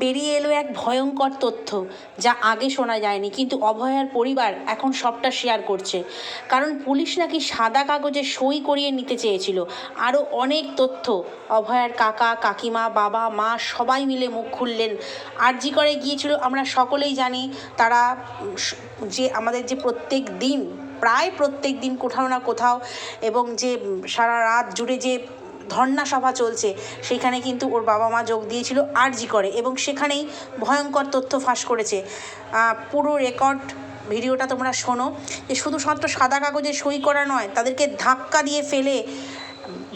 বেরিয়ে এলো এক ভয়ঙ্কর তথ্য যা আগে শোনা যায়নি, কিন্তু অভয়ার পরিবার এখন সবটা শেয়ার করছে। কারণ পুলিশ নাকি সাদা কাগজে সই করিয়ে নিতে চেয়েছিল। আরও অনেক তথ্য। অভয়ার কাকা, কাকিমা, বাবা, মা সবাই মিলে মুখ খুললেন। আরজি করে গিয়েছিল, আমরা সকলেই জানি, তারা যে আমাদের যে প্রত্যেক দিন, প্রায় প্রত্যেক দিন কোথাও না কোথাও এবং যে সারা রাত জুড়ে যে ধর্ণা সভা চলছে। সেখানে কিন্তু ওর বাবা মা যোগ দিয়েছিল আরজি করে এবং সেখানেই ভয়ঙ্কর তথ্য ফাঁস করেছে। পুরো রেকর্ড ভিডিওটা তোমরা শোনো যে শুধু শুধুমাত্র সাদা কাগজে সই করা নয় তাদেরকে ধাক্কা দিয়ে ফেলে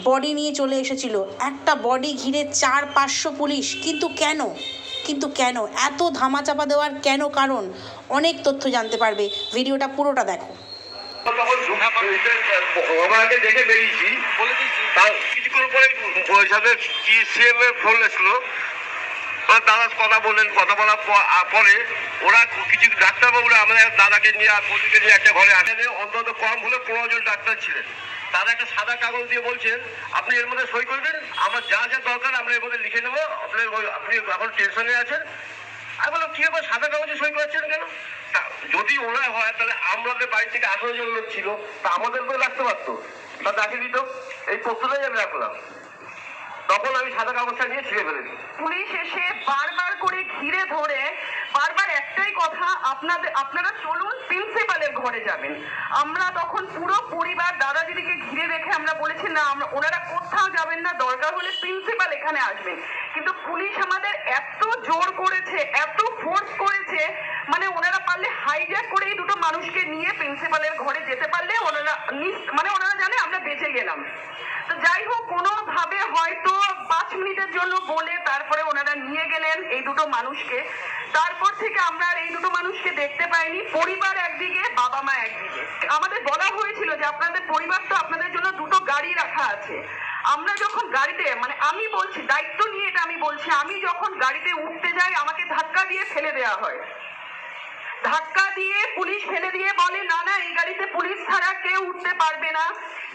বডি নিয়ে চলে এসেছিল। একটা বডি ঘিরে চার পাঁচশো পুলিশ। কিন্তু কেন? কিন্তু কেন? এত ধামাচাপা দেওয়ার কেন কারণ? অনেক তথ্য জানতে পারবে। ভিডিওটা পুরোটা দেখো। তখন ওনাকে দেখে বেরিয়েছি। দাদা কথা বললেন, কথা বলার পরে ওরা কিছু ডাক্তারবাবুরা আমাদের দাদাকে নিয়ে আর পল্লীকে নিয়ে একটা ঘরে আসেন অন্তত কম হলে পনেরো ডাক্তার ছিলেন। তারা একটা সাদা কাগজ দিয়ে বলছেন, আপনি এর মধ্যে সই করে দিন আমার যা যা দরকার আমরা এর মধ্যে লিখে নেব। আপনি আপনি এখন টেনশনে আছেন? আমি বললাম, কি ব্যাপার? সাদা কাগজে সই করছেন কেন? যদি ওরা হয়, তাহলে আমাদের বাড়ি থেকে আঠারো জন লোক ছিল। তা আমাদের তো রাখতে পারতো। তা তাকে দিত। এই প্রশ্নটাই আমি রাখলাম। তখন আমি সাদা কাগজটা নিয়ে ছিঁড়ে ফেলেছি। পুলিশ এসে বারবার করে ঘিরে ধরে, বারবার একটাই কথা আপনাদের আপনারা চলুন প্রিন্সিপালের ঘরে যাবেন। আমরা তখন পুরো পরিবার দাদা দিদিকে ঘিরে রেখে আমরা বলেছি, না, আমরা, ওনারা কোথাও যাবেন না, দরকার হলে প্রিন্সিপাল এখানে আসবেন। কিন্তু পুলিশ আমাদের এত করেছে এত ফোর্স করেছে মানে ওনারা পারলে হাইজ্যাক করে এই দুটো মানুষকে নিয়ে প্রিন্সিপালের ঘরে যেতে পারলে ওনারা মানে ওনারা জানে আমরা বেঁচে গেলাম। তো যাই হোক, কোনোভাবে হয়তো পাঁচ মিনিটের জন্য বলে তারপরে ওনারা নিয়ে গেলেন এই দুটো মানুষকে। তারপর থেকে আমরা আর এই দুটো মানুষকে দেখতে পাইনি। পরিবার একদিকে বাবা মা একদিকে। আমাদের বলা হয়েছিল যে আপনাদের পরিবার তো আপনাদের জন্য দুটো গাড়ি রাখা আছে। আমরা যখন গাড়িতে মানে আমি বলছি, দায়িত্ব নিয়ে এটা আমি বলছি, আমি যখন গাড়িতে উঠতে যাই, আমাকে ধাক্কা দিয়ে ফেলে দেওয়া হয়। ধাক্কা দিয়ে পুলিশ ফেলে দিয়ে বলে, না না, এই গাড়িতে পুলিশ ছাড়া কেউ উঠতে পারবে না।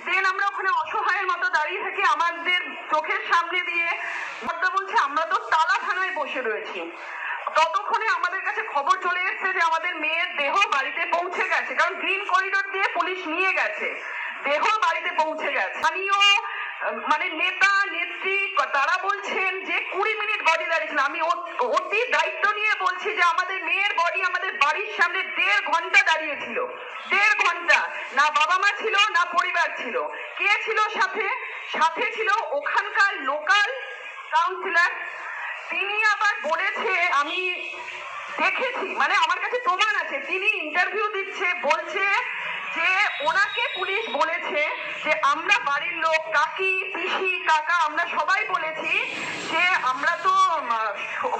দেন আমরা ওখানে অসহায়ের মতো দাঁড়িয়ে থাকি আমাদের চোখের সামনে দিয়ে। বড়দা বলছে, আমরা তো তালা থানায় বসে রয়েছি। ততক্ষণে আমাদের কাছে খবর চলে এসেছে যে আমাদের মেয়ের দেহ বাড়িতে পৌঁছে গেছে, কারণ গ্রিন করিডোর দিয়ে পুলিশ নিয়ে গেছে। দেহ বাড়িতে পৌঁছে গেছে। স্থানীয় মানে নেতা, নেত্রী তারা বলছেন যে কুড়ি মিনিট বডি দাঁড়িয়েছিল আমি অতি দায়িত্ব নিয়ে বলছি যে আমাদের মেয়ের বডি আমাদের বাড়ির সামনে দেড় ঘণ্টা দাঁড়িয়েছিল দেড় ঘণ্টা। না বাবা মা ছিল, না পরিবার ছিল। কে ছিল সাথে? সাথে ছিল ওখানকার লোকাল কাউন্সিলর তিনি আবার বলেছে, আমি দেখেছি মানে আমার কাছে প্রমাণ আছে, তিনি ইন্টারভিউ দিচ্ছে, বলছে যে ওনাকে পুলিশ বলেছে যে আমরা বাড়ির লোক, কাকি, পিসি, কাকা, আমরা সবাই বলেছি যে আমরা তো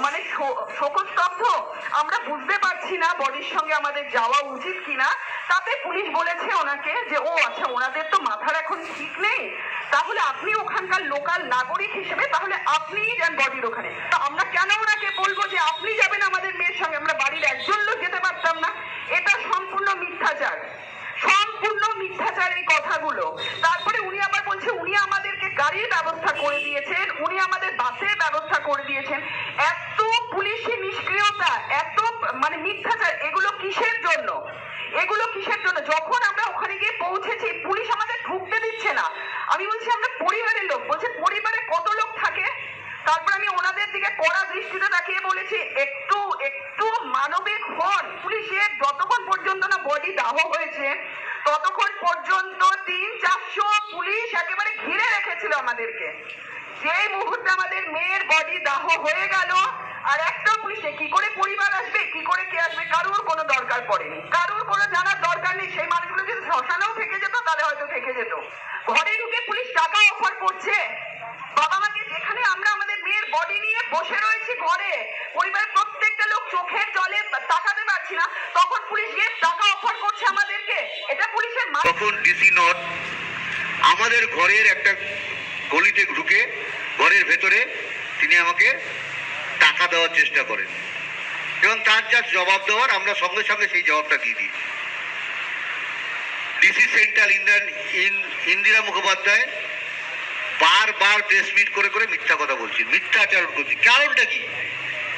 মানে শোকস্তব্ধ। আমরা বুঝতে পারছি না বডির সঙ্গে আমাদের যাওয়া উচিত কিনা। তাতে পুলিশ বলেছে ওনাকে যে, ও আচ্ছা ওনাদের তো মাথার এখন ঠিক নেই। তাহলে আপনি ওখানকার লোকাল নাগরিক হিসেবে, তাহলে আপনিই যান বডির ওখানে। তা আমরা কেন ওনাকে বলব যে আপনি যাবেন আমাদের মেয়ের সঙ্গে? আমরা বাড়ির একজন লোক যেতে পারতাম না। এটা সম্পূর্ণ মিথ্যাচার সম্পূর্ণ মিথ্যাচার এই কথাগুলো তারপরে উনি আবার বলছে উনি আমাদেরকে গাড়ির ব্যবস্থা করে দিয়েছেন, উনি আমাদের বাসের ব্যবস্থা করে দিয়েছেন। এত পুলিশি নিষ্ক্রিয়তা, এত মানে মিথ্যাচার, এগুলো কিসের জন্য? এগুলো কিসের জন্য? যখন আমরা ওখানে গিয়ে পৌঁছেছি, পুলিশ আমাদের ঢুকতে দিচ্ছে না। আমি বলছি, আমরা পরিবারের লোক। বলছে, পরিবারে কত লোক থাকে? তারপর আমি ওনাদের দিকে কড়া দৃষ্টিতে তাকিয়ে বলেছি, একটু একটু মানবিক হন। পুলিশের যতক্ষণ পর্যন্ত না বডি দাহ হয়েছে ততক্ষণ পর্যন্ত তিন, চারশো পুলিশ একেবারে ঘিরে রেখেছিল আমাদেরকে। যেই মুহূর্তে আমাদের মেয়ের বডি দাহ হয়ে গেল, আর একটা পুলিশে কি করে পরিবার আসবে, কি করে কে আসবে, কারুর কোনো দরকার পড়েনি। কারুর কোনো জানার দরকার নেই। সেই মানুষগুলো যদি শ্মশানেও থেকে যেত, তাহলে হয়তো থেকে যেত। ঘরে ঢুকে পুলিশ টাকা অফার করছে। বাবা মাকে যেখানে আমরা আমাদের মেয়ের বডি নিয়ে বসে রয়েছি ঘরে, পরিবারের প্রত্যেকটা লোক চোখের জলে তাকাতে পারছি না। তখন পুলিশ গিয়ে টাকা অফার করছে মা তখন ডিসি নট আমাদের ঘরের একটা গলিতে ঢুকে, ঘরের ভেতরে তিনি আমাকে টাকা দেওয়ার চেষ্টা করেন। এবং তার যা জবাব দেওয়ার, আমরা সঙ্গে সঙ্গে সেই জবাবটা দিয়ে দিই। ডিসি সেন্ট্রাল ইন্দিরা ইন্দিরা মুখোপাধ্যায় বার বারবার প্রেস মিট করে করে মিথ্যা কথা বলছি মিথ্যা আচরণ করছি কারণটা কি?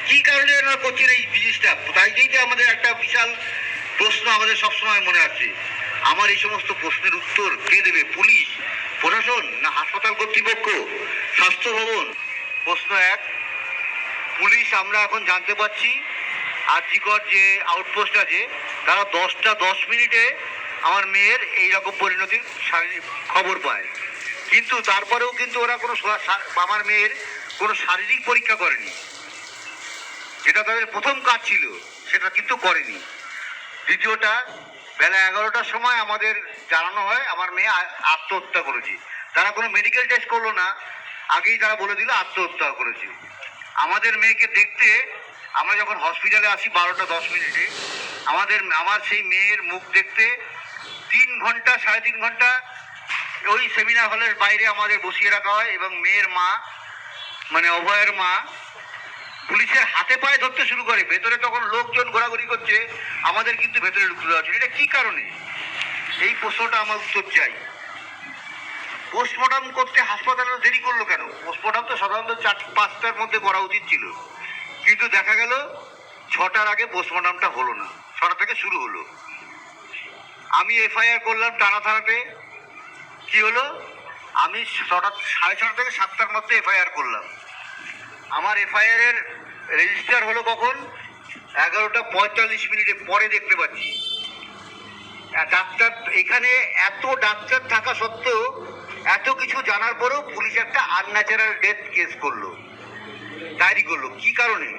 কি কারণে এনারা করছেন এই জিনিসটা? তাই যেইটা আমাদের একটা বিশাল প্রশ্ন আমাদের সবসময় মনে আছে আমার এই সমস্ত প্রশ্নের উত্তর কে দেবে? পুলিশ, প্রশাসন না হাসপাতাল কর্তৃপক্ষ? স্বাস্থ্য ভবন। প্রশ্ন এক, পুলিশ আমরা এখন জানতে পারছি আরজিকর যে আউটপোস্ট আছে, তারা দশটা দশ মিনিটে আমার মেয়ের এই রকম পরিণতির শারীরিক খবর পায়। কিন্তু তারপরেও কিন্তু ওরা কোনো আমার মেয়ের কোনো শারীরিক পরীক্ষা করেনি। যেটা তাদের প্রথম কাজ ছিল, সেটা কিন্তু করেনি। দ্বিতীয়টা বেলা এগারোটার সময় আমাদের জানানো হয়, আমার মেয়ে আত্মহত্যা করেছে। তারা কোনো মেডিকেল টেস্ট করল না, আগেই তারা বলে দিল আত্মহত্যা করেছে। আমাদের মেয়েকে দেখতে আমরা যখন হসপিটালে আসি বারোটা দশ মিনিটে, আমাদের আমার সেই মেয়ের মুখ দেখতে তিন ঘণ্টা, সাড়ে তিন ঘণ্টা ওই সেমিনার হলের বাইরে আমাদের বসিয়ে রাখা হয় এবং মেয়ের মা মানে অভয়ের মা পুলিশের হাতে পায়ে ধরতে শুরু করে, ভেতরে তখন লোকজন ঘোরাঘুরি করছে, আমাদের কিন্তু ভেতরে ঢুকতে দেওয়া এটা কি কারণে? এই প্রশ্নটা আমার উত্তর চাই। পোস্টমর্টম করতে হাসপাতালে দেরি করল কেন? পোস্টমর্টম তো সাধারণত চার, পাঁচটার মধ্যে করা উচিত ছিল। কিন্তু দেখা গেল, ছটার আগে পোস্টমর্টমটা হলো না। ছটা থেকে শুরু হলো। আমি এফআইআর করলাম টানা থানাতে কি হলো? আমি ছটা, সাড়ে ছটা থেকে সাতটার মধ্যে এফআইআর করলাম। আমার এফআইআর এর রেজিস্টার হলো কখন? এগারোটা পঁয়তাল্লিশ মিনিটে, পরে দেখতে পাচ্ছি। ডাক্তার, এখানে এত ডাক্তার থাকা সত্ত্বেও এত কিছু জানার পরেও পুলিশ একটা আনন্যাচারাল ডেথ কেস করল ডায়েরি করল। কি কারণে?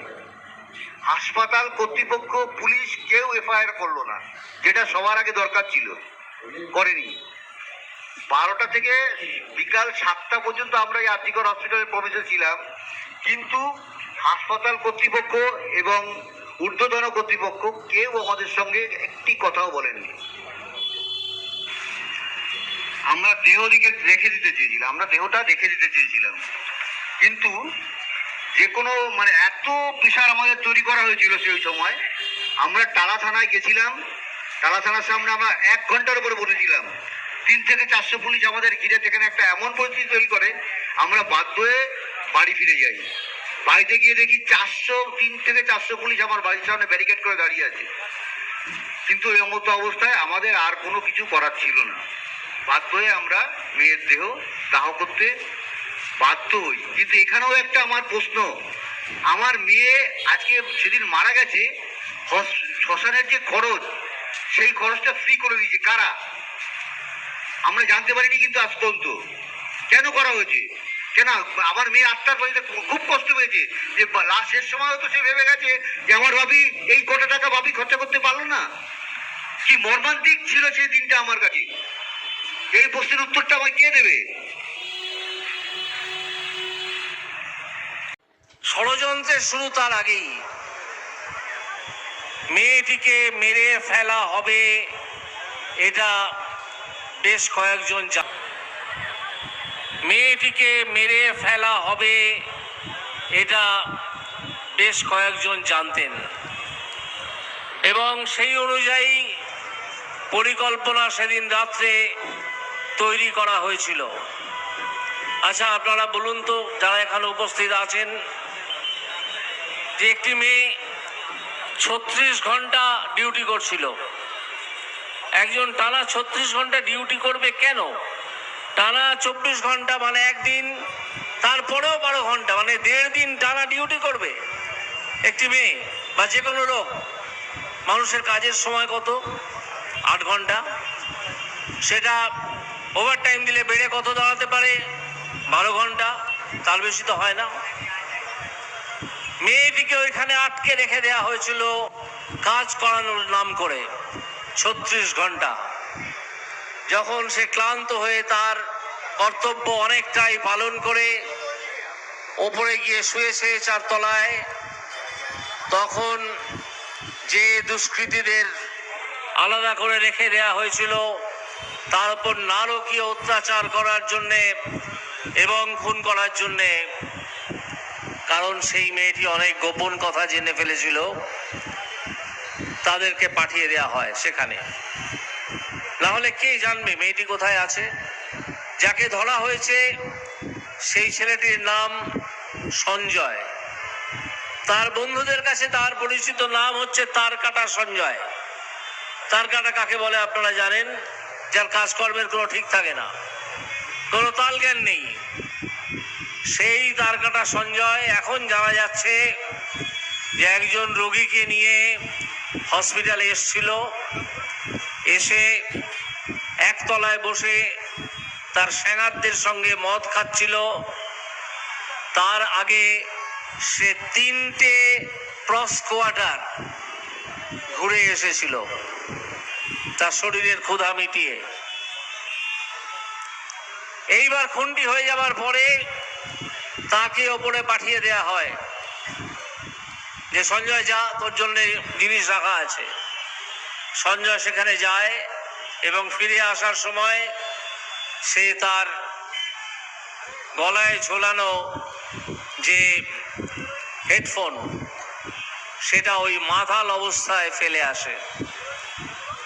হাসপাতাল কর্তৃপক্ষ, পুলিশ কেউ এফআইআর করল না, যেটা সবার আগে দরকার ছিল, করেনি। বারোটা থেকে বিকাল সাতটা পর্যন্ত আমরা এই আর্জিকর হসপিটালে প্রবেশে ছিলাম। কিন্তু হাসপাতাল কর্তৃপক্ষ এবং ঊর্ধ্বতন কর্তৃপক্ষ কেউ আমাদের সঙ্গে একটি কথাও বলেননি। আমরা দেহ দিকে রেখে দিতে চেয়েছিলাম, আমরা দেহটা রেখে দিতে চেয়েছিলাম। কিন্তু যে কোনো মানে এত প্রেশার আমাদের তৈরি করা হয়েছিল সেই সময়, আমরা টালা থানায় গেছিলাম, টালা থানার সামনে আমরা এক ঘণ্টার উপরে বসেছিলাম। তিন থেকে চারশো পুলিশ আমাদের ঘিরে সেখানে একটা এমন পরিস্থিতি তৈরি করে, আমরা বাধ্য হয়ে বাড়ি ফিরে যাই। বাড়িতে গিয়ে দেখি চারশো, তিন থেকে চারশো পুলিশ আমার বাড়ির সামনে ব্যারিকেড করে দাঁড়িয়ে আছে। কিন্তু এই মতো অবস্থায় আমাদের আর কোনো কিছু করার ছিল না। বাধ্য হয়ে আমরা মেয়ের দেহ দাহ করতে বাধ্য হই। কিন্তু এখানেও একটা আমার প্রশ্ন। আমার মেয়ে আজকে সেদিন মারা গেছে শ্মশানের যে খরচ, সেই খরচটা ফ্রি করে দিয়েছে। কারা? আমরা জানতে পারিনি কিন্তু আজ পর্যন্ত। কেন করা হয়েছে? কেন আমার মেয়ে আত্মার বাড়িতে খুব কষ্ট পেয়েছে। যে লাস্ট শেষ সময় তো সে ভেবে গেছে যে আমার ভাবি এই কটা টাকা ভাবি খরচা করতে পারল না। কি মর্মান্তিক ছিল সেই দিনটা আমার কাছে। এই প্রশ্নের উত্তরটা আমায় কে দেবে? ষড়যন্ত্রের শুরু তার আগেই। মেয়েটিকে মেরে ফেলা হবে, এটা বেশ কয়েকজন জা- মেয়েটিকে মেরে ফেলা হবে, এটা বেশ কয়েকজন জানতেন। এবং সেই অনুযায়ী পরিকল্পনা সেদিন রাত্রে তৈরি করা হয়েছিল। আচ্ছা আপনারা বলুন তো, যারা এখানে উপস্থিত আছেন, যে একটি মেয়ে ছত্রিশ ঘণ্টা ডিউটি করছিল। একজন টানা ছত্রিশ ঘণ্টা ডিউটি করবে কেন? টানা চব্বিশ ঘণ্টা মানে একদিন, তারপরেও বারো ঘণ্টা মানে দেড় দিন টানা ডিউটি করবে। একটি মেয়ে বা যে কোনো লোক, মানুষের কাজের সময় কত? আট ঘণ্টা। সেটা ওভার টাইম দিলে বেড়ে কত দাঁড়াতে পারে? বারো ঘণ্টা। তার বেশি তো হয় না। মেয়েটিকে ওইখানে আটকে রেখে দেওয়া হয়েছিল কাজ করানোর নাম করে। ছত্রিশ ঘণ্টা। যখন সে ক্লান্ত হয়ে তার কর্তব্য অনেকটাই পালন করে ওপরে গিয়ে শুয়েছে চারতলায়, তখন যে দুষ্কৃতীদের আলাদা করে রেখে দেওয়া হয়েছিল, তার উপর নারকীয় অত্যাচার করার জন্যে এবং খুন করার জন্যে, কারণ সেই মেয়েটি অনেক গোপন কথা জেনে ফেলেছিল, তাদেরকে পাঠিয়ে দেওয়া হয় সেখানে। না হলে কে জানবে মেয়েটি কোথায় আছে? যাকে ধরা হয়েছে সেই ছেলেটির নাম সঞ্জয়। তার বন্ধুদের কাছে তার পরিচিত নাম হচ্ছে তার কাটা সঞ্জয়। তার কাটা কাকে বলে আপনারা জানেন? যার কাজকর্মের কোনো ঠিক থাকে না। কোনো তাল জ্ঞান নেই। সেই তার কাটা সঞ্জয় এখন জানা যাচ্ছে যে একজন রোগীকে নিয়ে হসপিটালে এসছিল। এসে একতলায় বসে তার সেনারদের সঙ্গে মদ খাচ্ছিল। তার আগে সে তিনটে ক্রস কোয়ার্টার ঘুরে এসেছিল। তার শরীরের ক্ষুধা মিটিয়ে। এইবার খুনটি হয়ে যাবার পরে তাকে ওপরে পাঠিয়ে দেয়া হয়। যে, সঞ্জয়, যা, তোর জন্য জিনিস রাখা আছে। সঞ্জয় সেখানে যায়। এবং ফিরে আসার সময় সে তার গলায় ঝোলানো যে হেডফোন, সেটা ওই মাথাল অবস্থায় ফেলে আসে।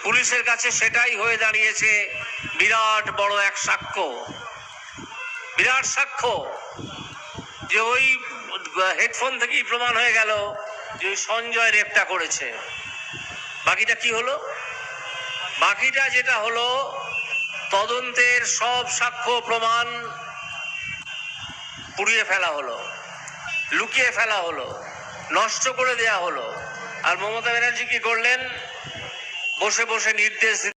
পুলিশের কাছে সেটাই হয়ে দাঁড়িয়েছে বিরাট বড় এক সাক্ষ্য। বিরাট সাক্ষ্য যে ওই হেডফোন থেকেই প্রমাণ হয়ে গেল যে সঞ্জয় রেপটা করেছে। বাকিটা কি হলো? বাকিটা যেটা হলো, তদন্তের সব সাক্ষ্য প্রমাণ পুড়িয়ে ফেলা হলো, লুকিয়ে ফেলা হলো, নষ্ট করে দেয়া হলো। আর মমতা ব্যানার্জি কি করলেন? বসে বসে নির্দেশ